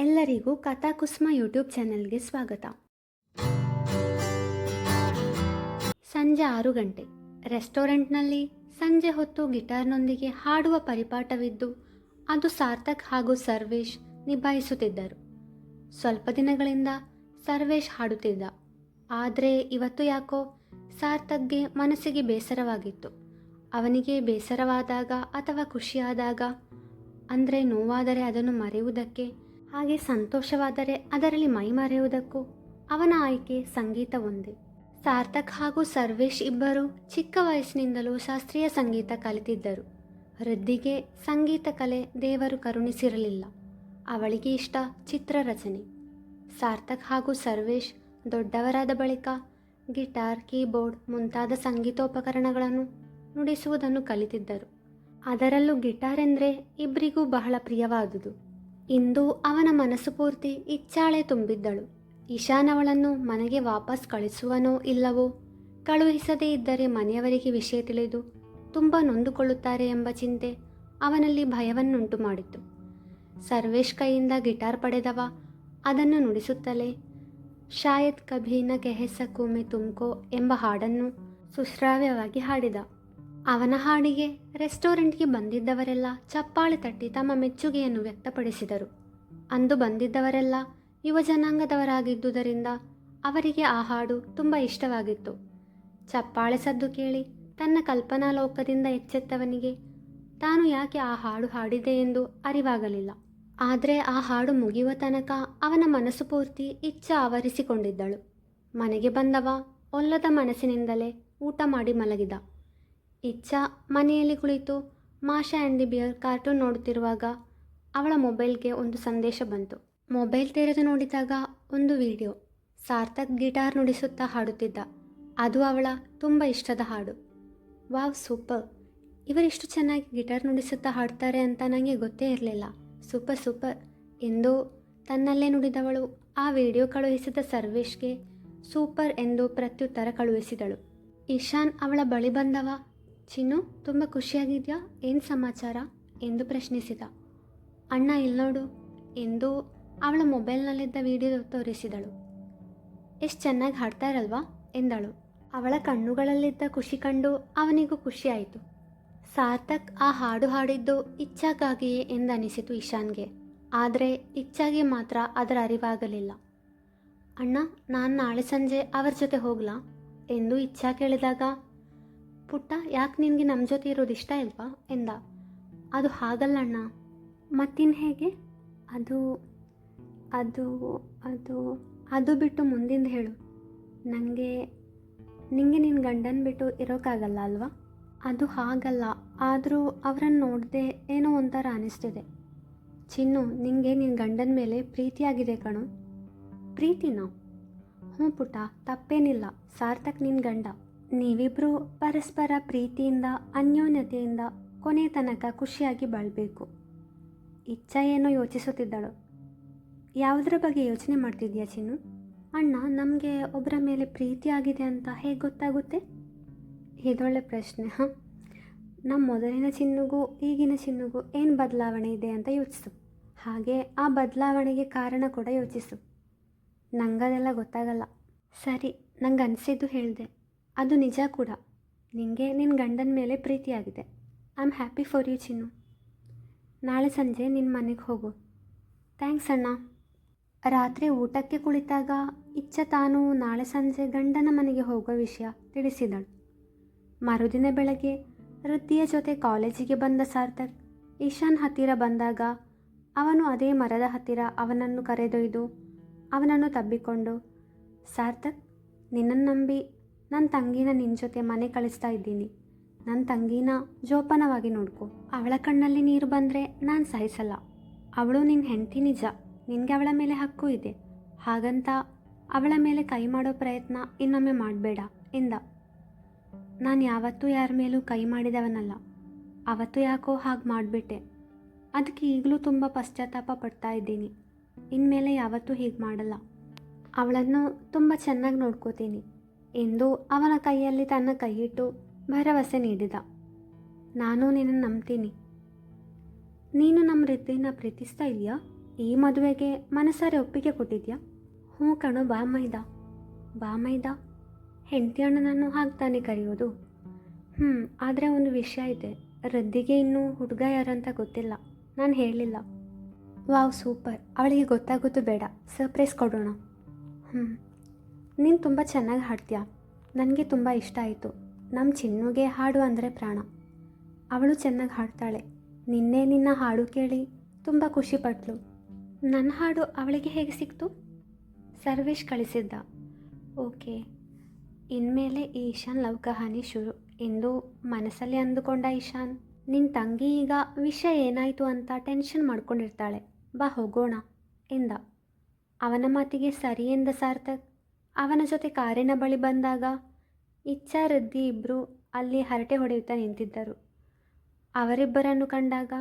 ಎಲ್ಲರಿಗೂ ಕಥಾಕುಸ್ಮ ಯೂಟ್ಯೂಬ್ ಚಾನೆಲ್ಗೆ ಸ್ವಾಗತ. ಸಂಜೆ ಆರು ಗಂಟೆ. ರೆಸ್ಟೋರೆಂಟ್ನಲ್ಲಿ ಸಂಜೆ ಹೊತ್ತು ಗಿಟಾರ್ನೊಂದಿಗೆ ಹಾಡುವ ಪರಿಪಾಠವಿದ್ದು, ಅದು ಸಾರ್ಥಕ್ ಹಾಗೂ ಸರ್ವೇಶ್ ನಿಭಾಯಿಸುತ್ತಿದ್ದರು. ಸ್ವಲ್ಪ ದಿನಗಳಿಂದ ಸರ್ವೇಶ್ ಹಾಡುತ್ತಿದ್ದ. ಆದರೆ ಇವತ್ತು ಯಾಕೋ ಸಾರ್ಥಕ್ಗೆ ಮನಸ್ಸಿಗೆ ಬೇಸರವಾಗಿತ್ತು. ಅವನಿಗೆ ಬೇಸರವಾದಾಗ ಅಥವಾ ಖುಷಿಯಾದಾಗ, ಅಂದರೆ ನೋವಾದರೆ ಅದನ್ನು ಮರೆಯುವುದಕ್ಕೆ ಹಾಗೆ ಸಂತೋಷವಾದರೆ ಅದರಲ್ಲಿ ಮೈಮರೆಯುವುದಕ್ಕೂ ಅವನ ಆಯ್ಕೆ ಸಂಗೀತ ಒಂದೇ ಸಾರ್ಥಕ್ ಹಾಗೂ ಸರ್ವೇಶ್ ಇಬ್ಬರು ಚಿಕ್ಕ ವಯಸ್ಸಿನಿಂದಲೂ ಶಾಸ್ತ್ರೀಯ ಸಂಗೀತ ಕಲಿತಿದ್ದರು. ವೃದ್ಧಿಗೆ ಸಂಗೀತ ಕಲೆ ದೇವರು ಕರುಣಿಸಿರಲಿಲ್ಲ. ಅವಳಿಗೆ ಇಷ್ಟ ಚಿತ್ರರಚನೆ. ಸಾರ್ಥಕ್ ಹಾಗೂ ಸರ್ವೇಶ್ ದೊಡ್ಡವರಾದ ಬಳಿಕ ಗಿಟಾರ್, ಕೀಬೋರ್ಡ್ ಮುಂತಾದ ಸಂಗೀತೋಪಕರಣಗಳನ್ನು ನುಡಿಸುವುದನ್ನು ಕಲಿತಿದ್ದರು. ಅದರಲ್ಲೂ ಗಿಟಾರ್ ಎಂದರೆ ಇಬ್ಬರಿಗೂ ಬಹಳ ಪ್ರಿಯವಾದುದು. ಇಂದು ಅವನ ಮನಸ್ಸು ಪೂರ್ತಿ ಇಚ್ಛಾಳೆ ತುಂಬಿದ್ದಳು. ಈಶಾನವಳನ್ನು ಮನೆಗೆ ವಾಪಸ್ ಕಳಿಸುವನೋ ಇಲ್ಲವೋ? ಕಳುಹಿಸದೇ ಇದ್ದರೆ ಮನೆಯವರಿಗೆ ವಿಷಯ ತಿಳಿದು ತುಂಬ ನೊಂದುಕೊಳ್ಳುತ್ತಾರೆ ಎಂಬ ಚಿಂತೆ ಅವನಲ್ಲಿ ಭಯವನ್ನುಂಟು ಮಾಡಿತು ಸರ್ವೇಶ್ ಕೈಯಿಂದ ಗಿಟಾರ್ ಪಡೆದವ ಅದನ್ನು ನುಡಿಸುತ್ತಲೇ, ಶಾಯದ್ ಕಭೀನ ಕೆಹೆಸ ಕೂಮೆ ತುಮ್ಕೋ ಎಂಬ ಹಾಡನ್ನು ಸುಶ್ರಾವ್ಯವಾಗಿ ಹಾಡಿದ. ಅವನ ಹಾಡಿಗೆ, ರೆಸ್ಟೋರೆಂಟ್ಗೆ ಬಂದಿದ್ದವರೆಲ್ಲ ಚಪ್ಪಾಳೆ ತಟ್ಟಿ ತಮ್ಮ ಮೆಚ್ಚುಗೆಯನ್ನು ವ್ಯಕ್ತಪಡಿಸಿದರು. ಅಂದು ಬಂದಿದ್ದವರೆಲ್ಲ ಯುವ ಜನಾಂಗದವರಾಗಿದ್ದುದರಿಂದ ಅವರಿಗೆ ಆ ಹಾಡು ತುಂಬ ಇಷ್ಟವಾಗಿತ್ತು. ಚಪ್ಪಾಳೆ ಸದ್ದು ಕೇಳಿ ತನ್ನ ಕಲ್ಪನಾ ಲೋಕದಿಂದ ಎಚ್ಚೆತ್ತವನಿಗೆ, ತಾನು ಯಾಕೆ ಆ ಹಾಡು ಹಾಡಿದೆ ಎಂದು ಅರಿವಾಗಲಿಲ್ಲ. ಆದರೆ ಆ ಹಾಡು ಮುಗಿಯುವ ತನಕ ಅವನ ಮನಸ್ಸು ಪೂರ್ತಿ ಇಚ್ಛ ಆವರಿಸಿಕೊಂಡಿದ್ದಳು. ಮನೆಗೆ ಬಂದವ ಒಲ್ಲದ ಮನಸ್ಸಿನಿಂದಲೇ ಊಟ ಮಾಡಿ ಮಲಗಿದ. ಇಚ್ಛಾ ಮನೆಯಲ್ಲಿ ಕುಳಿತು Masha and the bear cartoon ನೋಡುತ್ತಿರುವಾಗ ಅವಳ ಮೊಬೈಲ್ಗೆ ಒಂದು ಸಂದೇಶ ಬಂತು. ಮೊಬೈಲ್ ತೆರೆದು ನೋಡಿದಾಗ ಒಂದು ವಿಡಿಯೋ. ಸಾರ್ಥಕ್ ಗಿಟಾರ್ ನುಡಿಸುತ್ತಾ ಹಾಡುತ್ತಿದ್ದ. ಅದು ಅವಳ ತುಂಬ ಇಷ್ಟದ ಹಾಡು. Wow, super. ಇವರಿಷ್ಟು ಚೆನ್ನಾಗಿ ಗಿಟಾರ್ ನುಡಿಸುತ್ತಾ ಹಾಡ್ತಾರೆ ಅಂತ ನನಗೆ ಗೊತ್ತೇ ಇರಲಿಲ್ಲ. Super super. ಎಂದು ತನ್ನಲ್ಲೇ ನುಡಿದವಳು ಆ ವಿಡಿಯೋ ಕಳುಹಿಸಿದ ಸರ್ವೇಶ್ಗೆ ಸೂಪರ್ ಎಂದು ಪ್ರತ್ಯುತ್ತರ ಕಳುಹಿಸಿದಳು. ಇಶಾನ್ ಅವಳ ಬಳಿ ಬಂದವ ಚಿನ್ನು, ತುಂಬ ಖುಷಿಯಾಗಿದೆಯಾ? ಏನು ಸಮಾಚಾರ? ಎಂದು ಪ್ರಶ್ನಿಸಿದ. ಅಣ್ಣ ಇಲ್ಲಿ ನೋಡು. ಎಂದು ಅವಳ ಮೊಬೈಲ್ನಲ್ಲಿದ್ದ ವಿಡಿಯೋ ತೋರಿಸಿದಳು. ಎಷ್ಟು ಚೆನ್ನಾಗಿ ಹಾಡ್ತಾರಲ್ವಾ ಎಂದಳು. ಅವಳ ಕಣ್ಣುಗಳಲ್ಲಿದ್ದ ಖುಷಿ ಕಂಡು ಅವನಿಗೂ ಖುಷಿಯಾಯಿತು ಸಾರ್ಥಕ್ ಆ ಹಾಡು ಹಾಡಿದ್ದು ಇಚ್ಛಾಗಾಗಿಯೇ ಎಂದನಿಸಿತು ಇಶಾನ್ಗೆ. ಆದರೆ ಇಚ್ಛಾಗೆ ಮಾತ್ರ ಅದರ ಅರಿವಾಗಲಿಲ್ಲ. ಅಣ್ಣ, ನಾನು ನಾಳೆ ಸಂಜೆ ಅವರ ಜೊತೆ ಹೋಗ್ಲಾ? ಎಂದು ಇಚ್ಛಾ ಕೇಳಿದಾಗ ಪುಟ್ಟ, ಯಾಕೆ ನಿನಗೆ ನಮ್ಮ ಜೊತೆ ಇರೋದು ಇಷ್ಟ ಇಲ್ವಾ? ಎಂದ. ಅದು ಹಾಗಲ್ಲ ಅಣ್ಣ. ಮತ್ತಿನ್ನು ಹೇಗೆ? ಅದು ಅದು ಅದು ಅದು ಬಿಟ್ಟು ಮುಂದಿಂದ ಹೇಳು. ನನಗೆ ನಿಂಗೆ ನಿನ್ನ ಗಂಡನ ಬಿಟ್ಟು ಇರೋಕ್ಕಾಗಲ್ಲ ಅಲ್ವಾ? ಅದು ಹಾಗಲ್ಲ. ಆದರೂ ಅವರನ್ನು ನೋಡದೆ ಏನೋ ಒಂಥರ ಅನಿಸ್ತಿದೆ. ಚಿನ್ನು, ನಿಂಗೆ ನಿನ್ನ ಗಂಡನ ಮೇಲೆ ಪ್ರೀತಿಯಾಗಿದೆ ಕಣು. ಪ್ರೀತಿನಾ? ಹ್ಞೂ ಪುಟ್ಟ, ತಪ್ಪೇನಿಲ್ಲ. ಸಾರ್ಥಕ್ ನಿನ್ನ ಗಂಡ. ನೀವಿಬ್ಬರು ಪರಸ್ಪರ ಪ್ರೀತಿಯಿಂದ, ಅನ್ಯೋನ್ಯತೆಯಿಂದ ಕೊನೆ ತನಕ ಖುಷಿಯಾಗಿ ಬಾಳಬೇಕು. ಇಚ್ಛ ಏನೋ ಯೋಚಿಸುತ್ತಿದ್ದಳು. ಯಾವುದರ ಬಗ್ಗೆ ಯೋಚನೆ ಮಾಡ್ತಿದ್ಯಾ ಚಿನ್ನು? ಅಣ್ಣ, ನಮಗೆ ಒಬ್ಬರ ಮೇಲೆ ಪ್ರೀತಿ ಆಗಿದೆ ಅಂತ ಹೇಗೆ ಗೊತ್ತಾಗುತ್ತೆ? ಇದೊಳ್ಳೆ ಪ್ರಶ್ನೆ, ಹಾಂ? ನಮ್ಮ ಮೊದಲಿನ ಚಿನ್ನುಗೂ ಈಗಿನ ಚಿನ್ನುಗೂ ಏನು ಬದಲಾವಣೆ ಇದೆ ಅಂತ ಯೋಚಿಸು. ಹಾಗೆ ಆ ಬದಲಾವಣೆಗೆ ಕಾರಣ ಕೂಡ ಯೋಚಿಸು. ನಂಗದೆಲ್ಲ ಗೊತ್ತಾಗಲ್ಲ. ಸರಿ ನಂಗೆ ಅನಿಸಿದ್ದು ಹೇಳಿದೆ. ಅದು ನಿಜ ಕೂಡ. ನಿನಗೆ ನಿನ್ನ ಗಂಡನ ಮೇಲೆ ಪ್ರೀತಿಯಾಗಿದೆ I am happy for you ಚಿನ್ನು. ನಾಳೆ ಸಂಜೆ ನಿನ್ನ ಮನೆಗೆ ಹೋಗು. ಥ್ಯಾಂಕ್ಸ್ ಅಣ್ಣ. ರಾತ್ರಿ ಊಟಕ್ಕೆ ಕುಳಿತಾಗ ಇಚ್ಛ ತಾನು ನಾಳೆ ಸಂಜೆ ಗಂಡನ ಮನೆಗೆ ಹೋಗೋ ವಿಷಯ ತಿಳಿಸಿದಳು. ಮರುದಿನ ಬೆಳಗ್ಗೆ ವೃದ್ಧಿಯ ಜೊತೆ ಕಾಲೇಜಿಗೆ ಬಂದ ಸಾರ್ಥಕ್, ಈಶಾನ್ ಹತ್ತಿರ ಬಂದಾಗ ಅವನು ಅದೇ ಮರದ ಹತ್ತಿರ ಅವನನ್ನು ಕರೆದೊಯ್ದು ಅವನನ್ನು ತಬ್ಬಿಕೊಂಡು, ಸಾರ್ಥಕ್ ನಿನ್ನನ್ನು ನಂಬಿ ನನ್ನ ತಂಗಿನ ನಿನ್ನ ಜೊತೆ ಮನೆ ಕಳಿಸ್ತಾ ಇದ್ದೀನಿ. ನನ್ನ ತಂಗಿನ ಜೋಪಾನವಾಗಿ ನೋಡ್ಕೊ. ಅವಳ ಕಣ್ಣಲ್ಲಿ ನೀರು ಬಂದರೆ ನಾನು ಸಹಿಸಲ್ಲ. ಅವಳು ನಿನ್ನ ಹೆಂಡತಿ ನಿಜ. ನಿನಗೆ ಅವಳ ಮೇಲೆ ಹಕ್ಕು ಇದೆ. ಹಾಗಂತ ಅವಳ ಮೇಲೆ ಕೈ ಮಾಡೋ ಪ್ರಯತ್ನ ಇನ್ನೊಮ್ಮೆ ಮಾಡಬೇಡ ಎಂದ ನಾನು ಯಾವತ್ತೂ ಯಾರ ಮೇಲೂ ಕೈ ಮಾಡಿದವನಲ್ಲ. ಅವತ್ತು ಯಾಕೋ ಹಾಗೆ ಮಾಡಿಬಿಟ್ಟೆ. ಅದಕ್ಕೆ ಈಗಲೂ ತುಂಬ ಪಶ್ಚಾತ್ತಾಪ ಪಡ್ತಾ ಇದ್ದೀನಿ. ಇನ್ಮೇಲೆ ಯಾವತ್ತೂ ಹೀಗೆ ಮಾಡಲ್ಲ. ಅವಳನ್ನು ತುಂಬ ಚೆನ್ನಾಗಿ ನೋಡ್ಕೋತೀನಿ. ಎಂದು ಅವನ ಕೈಯಲ್ಲಿ ತನ್ನ ಕೈಯಿಟ್ಟು ಭರವಸೆ ನೀಡಿದ. ನಾನು ನಿನ್ನನ್ನು ನಂಬ್ತೀನಿ. ನೀನು ನಮ್ಮ ರೀತಿನ ಪ್ರೀತಿಸ್ತಾ ಇದೆಯಾ ಈ ಮದುವೆಗೆ ಮನಸಾರೆ ಒಪ್ಪಿಗೆ ಕೊಟ್ಟಿದ್ಯಾ ಹ್ಞೂ ಕಣೋ, ಬಾ ಮೈದ. ಬಾ ಮೈದ. ಹೆಂಡತಿ ಅಣ್ಣನನ್ನು ಹಾಕ್ತಾನೆ ಕರೆಯೋದು ಹ್ಞೂ ಆದರೆ ಒಂದು ವಿಷಯ ಇದೆ. ರದ್ದಿಗೆ ಇನ್ನೂ ಹುಡುಗ ಯಾರಂತ ಗೊತ್ತಿಲ್ಲ. ನಾನು ಹೇಳಿಲ್ಲ. Wow, super. ಅವಳಿಗೆ ಗೊತ್ತಾಗೋದು ಬೇಡ. ಸರ್ಪ್ರೈಸ್ ಕೊಡೋಣ. ಹ್ಞೂ ನೀನು ತುಂಬ ಚೆನ್ನಾಗಿ ಹಾಡ್ತೀಯ. ನನಗೆ ತುಂಬ ಇಷ್ಟ ಆಯಿತು. ನಮ್ಮ ಚಿನ್ನುಗೆ ಹಾಡು ಅಂದರೆ ಪ್ರಾಣ. ಅವಳು ಚೆನ್ನಾಗಿ ಹಾಡ್ತಾಳೆ. ನಿನ್ನೆ ನಿನ್ನ ಹಾಡು ಕೇಳಿ ತುಂಬ ಖುಷಿಪಟ್ಲು ನನ್ನ ಹಾಡು ಅವಳಿಗೆ ಹೇಗೆ ಸಿಕ್ತು? ಸರ್ವೇಶ್ ಕಳಿಸಿದ್ದ. ಓಕೆ. ಇನ್ಮೇಲೆ ಈಶಾನ್ ಲವ್ ಕಹಾನಿ ಶುರು. ಎಂದು ಮನಸ್ಸಲ್ಲಿ ಅಂದುಕೊಂಡ ಈಶಾನ್ ನಿನ್ನ ತಂಗಿ ಈಗ ವಿಷಯ ಏನಾಯಿತು ಅಂತ ಟೆನ್ಷನ್ ಮಾಡ್ಕೊಂಡಿರ್ತಾಳೆ. ಬಾ ಹೋಗೋಣ, ಎಂದ. ಅವನ ಮಾತಿಗೆ ಸರಿ ಎಂದ ಸಾರ್ಥಕ್. ಅವನ ಜೊತೆ ಕಾರಿನ ಬಳಿ ಬಂದಾಗ ಇಚ್ಛಾ ರದ್ದಿ ಇಬ್ಬರು ಅಲ್ಲಿ ಹರಟೆ ಹೊಡೆಯುತ್ತಾ ನಿಂತಿದ್ದರು. ಅವರಿಬ್ಬರನ್ನು ಕಂಡಾಗ,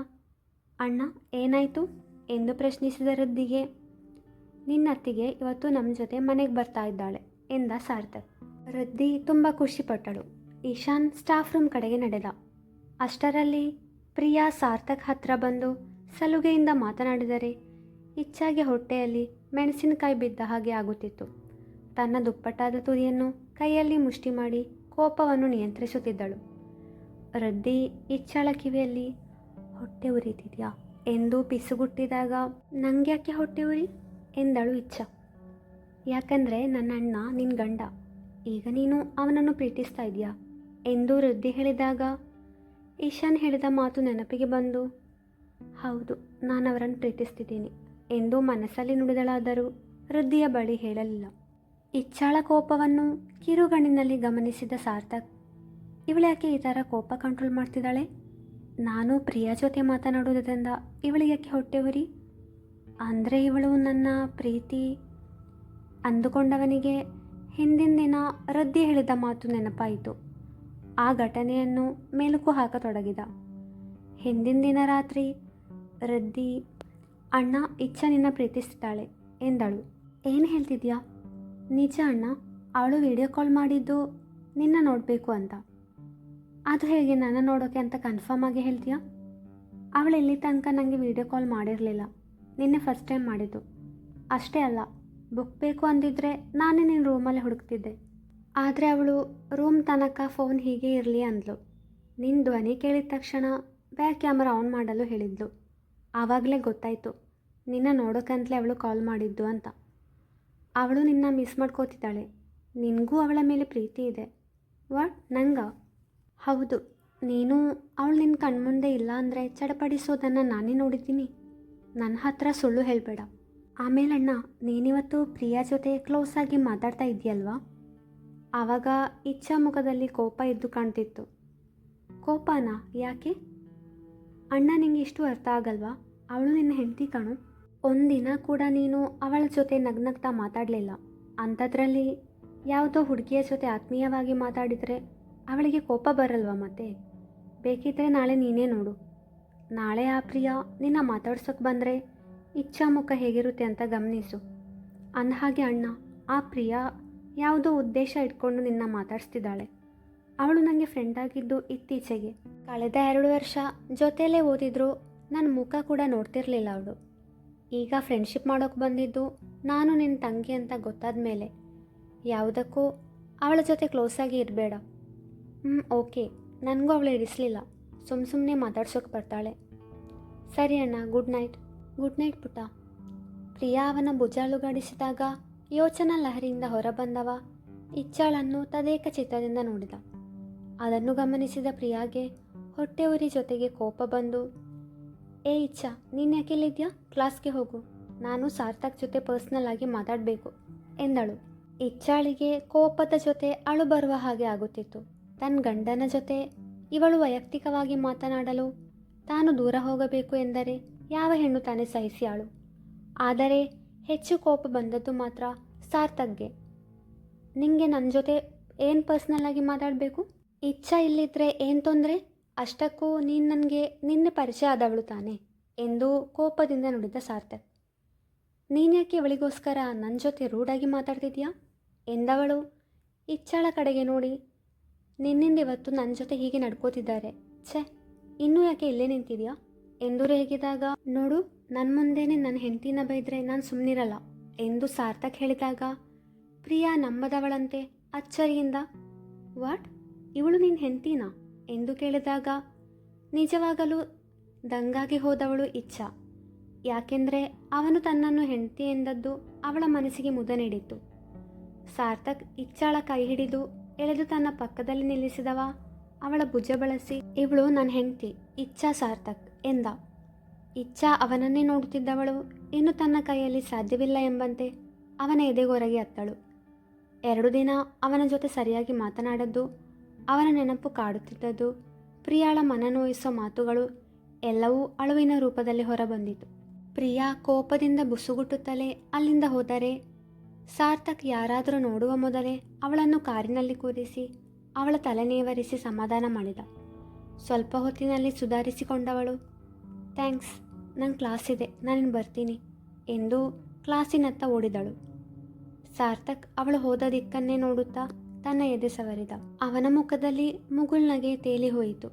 ಅಣ್ಣ, ಏನಾಯಿತು? ಎಂದು ಪ್ರಶ್ನಿಸಿದ ರದ್ದಿಗೆ, ನಿನ್ನತ್ತಿಗೆ ಇವತ್ತು ನಮ್ಮ ಜೊತೆ ಮನೆಗೆ ಬರ್ತಾ ಇದ್ದಾಳೆ ಎಂದ ಸಾರ್ಥಕ್. ರದ್ದಿ ತುಂಬ ಖುಷಿಪಟ್ಟಳು. ಈಶಾನ್ ಸ್ಟಾಫ್ ರೂಮ್ ಕಡೆಗೆ ನಡೆದ. ಅಷ್ಟರಲ್ಲಿ ಪ್ರಿಯಾ ಸಾರ್ಥಕ್ ಹತ್ರ ಬಂದು ಸಲುಗೆಯಿಂದ ಮಾತನಾಡಿದರೆ, ಇಚ್ಛಾಗೆ ಹೊಟ್ಟೆಯಲ್ಲಿ ಮೆಣಸಿನಕಾಯಿ ಬಿದ್ದ ಹಾಗೆ ಆಗುತ್ತಿತ್ತು. ತನ್ನ ದುಪ್ಪಟ್ಟಾದ ತುದಿಯನ್ನು ಕೈಯಲ್ಲಿ ಮುಷ್ಟಿ ಮಾಡಿ ಕೋಪವನ್ನು ನಿಯಂತ್ರಿಸುತ್ತಿದ್ದಳು. ರದ್ದಿ ಇಚ್ಛಳ ಕಿವಿಯಲ್ಲಿ ಹೊಟ್ಟೆ ಉರಿತಿದ್ಯಾ? ಎಂದು ಪಿಸುಗುಟ್ಟಿದಾಗ, ನಂಗ್ಯಾಕೆ ಹೊಟ್ಟೆ ಉರಿ? ಎಂದಳು ಇಚ್ಛ. ಯಾಕಂದರೆ ನನ್ನ ಅಣ್ಣ ನಿನ್ನ ಗಂಡ. ಈಗ ನೀನು ಅವನನ್ನು ಪ್ರೀತಿಸ್ತಾ ಇದೆಯಾ? ಎಂದು ವೃದ್ಧಿ ಹೇಳಿದಾಗ, ಈಶಾನ್ ಹೇಳಿದ ಮಾತು ನೆನಪಿಗೆ ಬಂದು, ಹೌದು ನಾನು ಅವರನ್ನು ಪ್ರೀತಿಸ್ತಿದ್ದೀನಿ ಎಂದು ಮನಸ್ಸಲ್ಲಿ ನುಡಿದಳಾದರೂ ವೃದ್ಧಿಯ ಬಳಿ ಹೇಳಲಿಲ್ಲ. ಇಚ್ಛಾಳ ಕೋಪವನ್ನು ಕಿರುಗಣ್ಣಿನಲ್ಲಿ ಗಮನಿಸಿದ ಸಾರ್ಥಕ್ ಇವಳ್ಯಾಕೆ ಈ ಥರ ಕೋಪ ಕಂಟ್ರೋಲ್ ಮಾಡ್ತಿದ್ದಾಳೆ? ನಾನು ಪ್ರಿಯಾ ಜೊತೆ ಮಾತನಾಡುವುದರಿಂದ ಇವಳಿಗೆ ಯಾಕೆ ಹೊಟ್ಟೆ ಅಂದರೆ ಇವಳು ನನ್ನ ಪ್ರೀತಿ. ಅಂದುಕೊಂಡವನಿಗೆ ಹಿಂದಿನ ದಿನ ರದ್ದಿ ಹೇಳಿದ ಮಾತು ನೆನಪಾಯಿತು. ಆ ಘಟನೆಯನ್ನು ಮೆಲುಕು ಹಾಕತೊಡಗಿದ. ಹಿಂದಿನ ದಿನ ರಾತ್ರಿ ರದ್ದಿ, ಅಣ್ಣ, ಇಚ್ಛ ನಿನ್ನ ಪ್ರೀತಿಸ್ತಾಳೆ ಎಂದಳು. ಏನು ಹೇಳ್ತಿದ್ಯಾ? ನಿಜ ಅಣ್ಣ, ಅವಳು ವಿಡಿಯೋ ಕಾಲ್ ಮಾಡಿದ್ದು ನಿನ್ನ ನೋಡಬೇಕು ಅಂತ. ಅದು ಹೇಗೆ ನನ್ನ ನೋಡೋಕೆ ಅಂತ ಕನ್ಫರ್ಮ್ ಆಗಿ ಹೇಳ್ತೀಯಾ? ಅವಳು ಇಲ್ಲಿ ತನಕ ನನಗೆ ವಿಡಿಯೋ ಕಾಲ್ ಮಾಡಿರಲಿಲ್ಲ. ನಿನ್ನೆ ಫಸ್ಟ್ ಟೈಮ್ ಮಾಡಿದ್ದು. ಅಷ್ಟೇ ಅಲ್ಲ ಬುಕ್ ಬೇಕು ಅಂದಿದ್ರೆ ನಾನೇ ನಿನ್ನ ರೂಮಲ್ಲಿ ಹುಡುಕ್ತಿದ್ದೆ. ಆದರೆ ಅವಳು ರೂಮ್ ತನಕ ಫೋನ್ ಹೀಗೆ ಇರಲಿ ಅಂದಳು ನಿನ್ನ ಧ್ವನಿ ಕೇಳಿದ ತಕ್ಷಣ ಬ್ಯಾಕ್ ಕ್ಯಾಮರಾ ಆನ್ ಮಾಡಲು ಹೇಳಿದ್ಲು. ಆವಾಗಲೇ ಗೊತ್ತಾಯಿತು, ನಿನ್ನ ನೋಡೋಕ್ಕಂತಲೇ ಅವಳು ಕಾಲ್ ಮಾಡಿದ್ದು ಅಂತ. ಅವಳು ನಿನ್ನ ಮಿಸ್ ಮಾಡ್ಕೋತಿದ್ದಾಳೆ. ನಿನಗೂ ಅವಳ ಮೇಲೆ ಪ್ರೀತಿ ಇದೆ. ವಾಟ್ ನಂಗ? ಹೌದು. ನೀನು ಅವಳು ನಿನ್ನ ಕಣ್ಮುಂದೆ ಇಲ್ಲ ಅಂದರೆ ಚಡಪಡಿಸೋದನ್ನು ನಾನೇ ನೋಡಿದ್ದೀನಿ. ನನ್ನ ಹತ್ರ ಸುಳ್ಳು ಹೇಳಬೇಡ. ಆಮೇಲೆ ಅಣ್ಣ, ನೀನಿವತ್ತು ಪ್ರಿಯಾ ಜೊತೆ ಕ್ಲೋಸ್ ಆಗಿ ಮಾತಾಡ್ತಾ ಇದೆಯಲ್ವಾ ಆವಾಗ ಇಚ್ಛಾ ಮುಖದಲ್ಲಿ ಕೋಪ ಎದ್ದು ಕಾಣ್ತಿತ್ತು. ಕೋಪನಾ? ಯಾಕೆ? ಅಣ್ಣ ನಿಂಗೆ ಇಷ್ಟು ಅರ್ಥ ಆಗಲ್ವಾ? ಅವಳು ನಿನ್ನ ಹೆಂಡತಿ ಕಣು. ಒಂದಿನ ಕೂಡ ನೀನು ಅವಳ ಜೊತೆ ನಗ್ನಗ್ತಾ ಮಾತಾಡಲಿಲ್ಲ. ಅಂಥದ್ರಲ್ಲಿ ಯಾವುದೋ ಹುಡುಗಿಯ ಜೊತೆ ಆತ್ಮೀಯವಾಗಿ ಮಾತಾಡಿದರೆ ಅವಳಿಗೆ ಕೋಪ ಬರಲ್ವಾ ಮತ್ತೆ? ಬೇಕಿದ್ರೆ ನಾಳೆ ನೀನೇ ನೋಡು. ನಾಳೆ ಆ ಪ್ರಿಯ ನಿನ್ನ ಮಾತಾಡ್ಸೋಕೆ ಬಂದರೆ ಇಚ್ಛಾ ಮುಖ ಹೇಗಿರುತ್ತೆ ಅಂತ ಗಮನಿಸು. ಅಂದಹಾಗೆ ಅಣ್ಣ, ಆ ಪ್ರಿಯ ಯಾವುದೋ ಉದ್ದೇಶ ಇಟ್ಕೊಂಡು ನಿನ್ನ ಮಾತಾಡಿಸ್ತಿದ್ದಾಳೆ. ಅವಳು ನನಗೆ ಫ್ರೆಂಡ್ ಆಗಿದ್ದು ಇತ್ತೀಚೆಗೆ. ಕಳೆದ ಎರಡು ವರ್ಷ ಜೊತೆಯಲ್ಲೇ ಓದಿದ್ರು ನನ್ನ ಮುಖ ಕೂಡ ನೋಡ್ತಿರ್ಲಿಲ್ಲ ಅವಳು. ಈಗ ಫ್ರೆಂಡ್ಶಿಪ್ ಮಾಡೋಕೆ ಬಂದಿದ್ದು ನಾನು ನಿನ್ನ ತಂಗಿ ಅಂತ ಗೊತ್ತಾದ ಮೇಲೆ ಯಾವುದಕ್ಕೂ ಅವಳ ಜೊತೆ ಕ್ಲೋಸಾಗಿ ಇರಬೇಡ. ಹ್ಞೂ ಓಕೆ ನನಗೂ ಅವಳು ಇರಿಸಲಿಲ್ಲ. ಸುಮ್ಮ ಸುಮ್ಮನೆ ಮಾತಾಡ್ಸೋಕೆ ಬರ್ತಾಳೆ. ಸರಿ ಅಣ್ಣ ಗುಡ್ ನೈಟ್ ಗುಡ್ ನೈಟ್ ಪುಟ್ಟ. ಪ್ರಿಯಾ ಅವನ ಭುಜಾಳುಗಾಡಿಸಿದಾಗ ಯೋಚನಾ ಲಹರಿಯಿಂದ ಹೊರಬಂದವ. ಇಚ್ಚಾಳನ್ನು ತದೇಕ ಚಿತ್ತದಿಂದ ನೋಡಿದ. ಅದನ್ನು ಗಮನಿಸಿದ ಪ್ರಿಯಾಗೆ ಹೊಟ್ಟೆ ಉರಿ ಜೊತೆಗೆ ಕೋಪ ಬಂದು ಏ, ಇಚ್ಛಾ, ನೀನು ಯಾಕೆಲ್ಲಿದ್ಯಾ ಕ್ಲಾಸ್ಗೆ ಹೋಗು. ನಾನು ಸಾರ್ಥಕ್ ಜೊತೆ ಪರ್ಸ್ನಲ್ ಆಗಿ ಮಾತಾಡಬೇಕು, ಎಂದಳು. ಇಚ್ಛಾಳಿಗೆ ಕೋಪದ ಜೊತೆ ಅಳು ಬರುವ ಹಾಗೆ ಆಗುತ್ತಿತ್ತು. ತನ್ನ ಗಂಡನ ಜೊತೆ ಇವಳು ವೈಯಕ್ತಿಕವಾಗಿ ಮಾತನಾಡಲು ತಾನು ದೂರ ಹೋಗಬೇಕು ಎಂದರೆ ಯಾವ ಹೆಣ್ಣು ತಾನೇ ಸಹಿಸಿಯಾಳು ಆದರೆ ಹೆಚ್ಚು ಕೋಪ ಬಂದದ್ದು ಮಾತ್ರ ಸಾರ್ಥಕ್ಗೆ. ನಿಮಗೆ ನನ್ನ ಜೊತೆ ಏನು ಪರ್ಸ್ನಲ್ ಆಗಿ ಮಾತಾಡಬೇಕು? ಇಚ್ಛಾ ಇಲ್ಲಿದ್ರೆ ಏನು ತೊಂದರೆ? ಅಷ್ಟಕ್ಕೂ ನೀನು ನನಗೆ ನಿನ್ನೆ ಪರಿಚಯ ಆದವಳು ತಾನೆ ಎಂದು ಕೋಪದಿಂದ ನುಡಿದ ಸಾರ್ಥಕ್. ನೀನ್ಯಾಕೆ ಅವಳಿಗೋಸ್ಕರ ನನ್ನ ಜೊತೆ ರೂಢಾಗಿ ಮಾತಾಡ್ತಿದ್ಯಾ? ಎಂದವಳು ಇಚ್ಛಾಳ ಕಡೆಗೆ ನೋಡಿ. ನಿನ್ನಿಂದ ಇವತ್ತು ನನ್ನ ಜೊತೆ ಹೀಗೆ ನಡ್ಕೋತಿದ್ದಾರೆ. ಛೆ, ಇನ್ನೂ ಯಾಕೆ ಇಲ್ಲೇ ನಿಂತಿದ್ಯಾ? ಎಂದು ರೇಗಿದಾಗ, ನೋಡು ನನ್ನ ಮುಂದೇನೆ ನನ್ನ ಹೆಂಡತಿನ ಬೈದ್ರೆ ನಾನು ಸುಮ್ಮನಿರಲ್ಲ ಎಂದು ಸಾರ್ಥಕ್ ಹೇಳಿದಾಗ, ಪ್ರಿಯಾ ನಂಬದವಳಂತೆ ಅಚ್ಚರಿಯಿಂದ, ವಾಟ್? ಇವಳು ನಿನ್ನ ಹೆಂಡತಿನಾ? ಎಂದು ಕೇಳಿದಾಗ, ನಿಜವಾಗಲೂ ದಂಗಾಗಿ ಹೋದವಳು ಇಚ್ಛ. ಯಾಕೆಂದರೆ ಅವನು ತನ್ನನ್ನು ಹೆಂಡತಿ ಎಂದದ್ದು ಅವಳ ಮನಸ್ಸಿಗೆ ಮುದ ನೀಡಿತ್ತು. ಸಾರ್ಥಕ್ ಇಚ್ಛಾಳ ಕೈ ಹಿಡಿದು ಎಳೆದು ತನ್ನ ಪಕ್ಕದಲ್ಲಿ ನಿಲ್ಲಿಸಿದವ, ಅವಳ ಭುಜ ಬಳಸಿ, ಇವಳು ನನ್ನ ಹೆಂಡತಿ, ಇಚ್ಛಾ ಸಾರ್ಥಕ್ ಎಂದ. ಇಚ್ಛಾ ಅವನನ್ನೇ ನೋಡುತ್ತಿದ್ದವಳು ಇನ್ನು ತನ್ನ ಕೈಯಲ್ಲಿ ಸಾಧ್ಯವಿಲ್ಲ ಎಂಬಂತೆ ಅವನ ಎದೆಗೊರಗಿ ಅತ್ತಳು. ಎರಡು ದಿನ ಅವನ ಜೊತೆ ಸರಿಯಾಗಿ ಮಾತನಾಡದ್ದು ಅವನ ನೆನಪು ಕಾಡುತ್ತಿದ್ದದ್ದು. ಪ್ರಿಯಾಳ ಮನನೋಯಿಸೋ ಮಾತುಗಳು ಎಲ್ಲವೂ ಅಳುವಿನ ರೂಪದಲ್ಲಿ ಹೊರಬಂದಿತು. ಪ್ರಿಯಾ ಕೋಪದಿಂದ ಬುಸುಗುಟ್ಟುತ್ತಲೇ ಅಲ್ಲಿಂದ ಹೋದರೆ, ಸಾರ್ಥಕ್ ಯಾರಾದರೂ ನೋಡುವ ಮೊದಲೇ ಅವಳನ್ನು ಕಾರಿನಲ್ಲಿ ಕೂರಿಸಿ, ಅವಳ ತಲೆನೇವರಿಸಿ ಸಮಾಧಾನ ಮಾಡಿದ. ಸ್ವಲ್ಪ ಹೊತ್ತಿನಲ್ಲಿ ಸುಧಾರಿಸಿಕೊಂಡವಳು, ಥ್ಯಾಂಕ್ಸ್ ನನ್ನ ಕ್ಲಾಸ್ ಇದೆ ನಾನು ಬರ್ತೀನಿ, ಎಂದು ಕ್ಲಾಸಿನತ್ತ ಓಡಿದಳು. ಸಾರ್ಥಕ್ ಅವಳು ಹೋದ ದಿಕ್ಕನ್ನೇ ನೋಡುತ್ತಾ ತನ್ನ ಎದೆ ಸವರಿದ. ಅವನ ಮುಖದಲ್ಲಿ ಮುಗುಳ್ನಗೆ ತೇಲಿ ಹೋಯಿತು.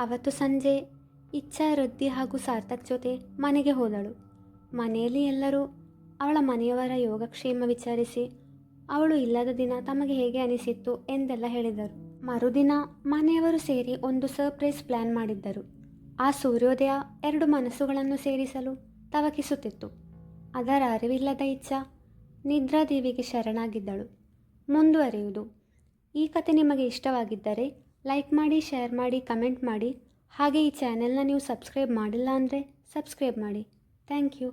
ಅವತ್ತು ಸಂಜೆ ಇಚ್ಛಾ, ವೃದ್ಧಿ ಹಾಗೂ ಸಾರ್ಥಕ್ ಜೊತೆ ಮನೆಗೆ ಹೋದಳು. ಮನೆಯಲ್ಲಿ ಎಲ್ಲರೂ ಅವಳ ಮನೆಯವರ ಯೋಗಕ್ಷೇಮ ವಿಚಾರಿಸಿ, ಅವಳು ಇಲ್ಲದ ದಿನ ತಮಗೆ ಹೇಗೆ ಅನಿಸಿತ್ತು ಎಂದೆಲ್ಲ ಹೇಳಿದರು. ಮರುದಿನ ಮನೆಯವರು ಸೇರಿ ಒಂದು ಸರ್ಪ್ರೈಸ್ ಪ್ಲ್ಯಾನ್ ಮಾಡಿದ್ದರು. ಆ ಸೂರ್ಯೋದಯ ಎರಡು ಮನಸ್ಸುಗಳನ್ನು ಸೇರಿಸಲು ತವಕಿಸುತ್ತಿತ್ತು. ಅದರ ಅರಿವಿಲ್ಲದ ಇಚ್ಛಾ ನಿದ್ರಾದೇವಿಗೆ ಶರಣಾಗಿದ್ದಳು. ಮುಂದುವರಿಯುವುದು. ಈ ಕತೆ ನಿಮಗೆ ಇಷ್ಟವಾಗಿದ್ದರೆ ಲೈಕ್ ಮಾಡಿ, ಶೇರ್ ಮಾಡಿ, ಕಮೆಂಟ್ ಮಾಡಿ. ಹಾಗೆ ಈ ಚಾನೆಲ್ನ ನೀವು ಸಬ್ಸ್ಕ್ರೈಬ್ ಮಾಡಿಲ್ಲ ಅಂದರೆ ಸಬ್ಸ್ಕ್ರೈಬ್ ಮಾಡಿ. Thank you.